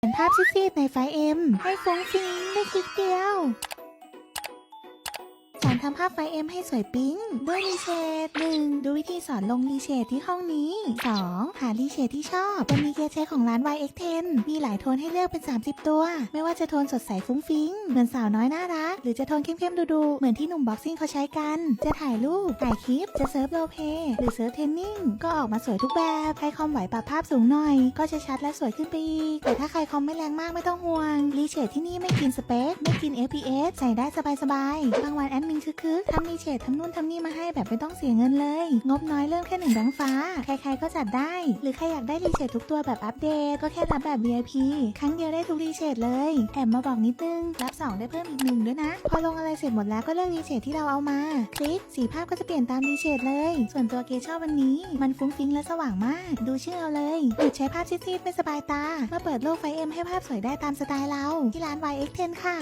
เห็นภาพซีดๆในไฟเอ็ม ให้ฟุ้งฟิ้งได้คลิกเดียว ทำภาพไฟเอ็มให้สวยปิ๊งด้วยรีเชด 1. ดูวิธีสอนลงรีเชดที่ห้องนี้ 2. หารีเชดที่ชอบจะมีเกจเชของร้าน YX10 มีหลายโทนให้เลือกเป็น 30 ตัว ไม่ว่าจะโทนสดใสฟุ้งฟิ้งเหมือนสาวน้อยน่ารัก หรือจะโทนเข้มๆดูๆเหมือนที่หนุ่มบ็อกซิ่งเขาใช้กัน จะถ่ายรูปถ่ายคลิปจะเซิร์ฟโรลเพย์หรือเซิร์ฟเทนนิ่งก็ออกมาสวยทุกแบบใครคอมไหวปรับภาพสูงหน่อย ก็จะชัดและสวยขึ้นไปอีกแต่ถ้าใครคอมไม่แรงมากไม่ต้องห่วงรีเชดที่นี่ไม่กินสเปคไม่กิน FPS ใส่ได้สบายๆบางวันแอดมินคึกๆทำรีเชดทำนู่นทำนี่มาให้แบบไม่ต้องเสียเงินเลย งบน้อยเริ่มแค่หนึ่งแบงค์ฟ้า ใครๆก็จัดได้ หรือใครอยากได้รีเชดทุกตัวแบบอัปเดต ก็แค่รับแบบ VIP ครั้งเดียวได้ทุกรีเชดเลยแอบมาบอกนิดนึงรับ 2 ได้เพิ่มอีกหนึ่งด้วยนะ พอลงอะไรเสร็จหมดแล้วก็เลือกรีเชดที่เราเอามา คลิกสีภาพก็จะเปลี่ยนตามรีเชดเลย ส่วนตัวเกชอบวันนี้ มันฟุ้งฟิ้งและสว่างมาก ดูชื่อเอาเลยหยุดใช้ภาพซีดๆไม่สบายตามาเปิดโลกไฟเอ็มให้ภาพสวยได้ตามสไตล์เราที่ร้าน YX10 ค่ะ